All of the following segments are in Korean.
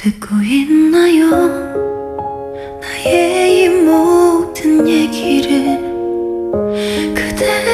듣고 있나요? 나의 이 모든 얘기를 그대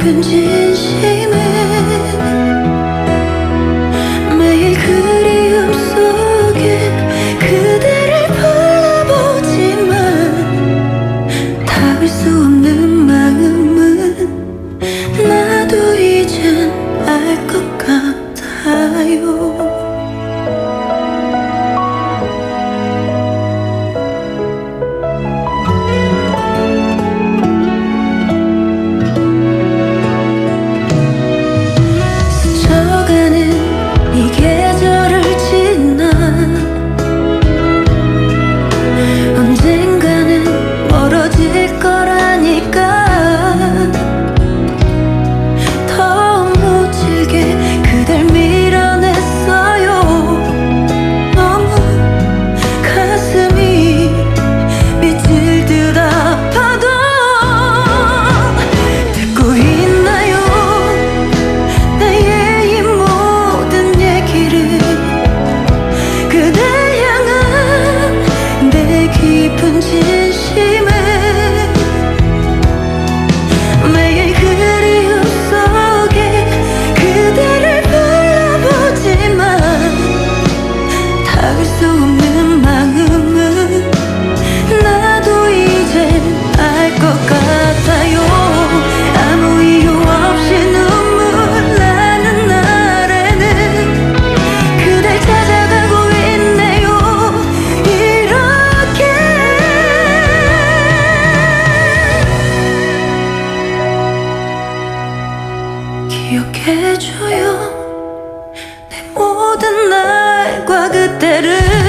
끈질 수는 마음은 나도 이제 알 것 같아요. 아무 이유 없이 눈물 나는 날에는 그댈 찾아가고 있네요. 이렇게. 기억해줘요. yarım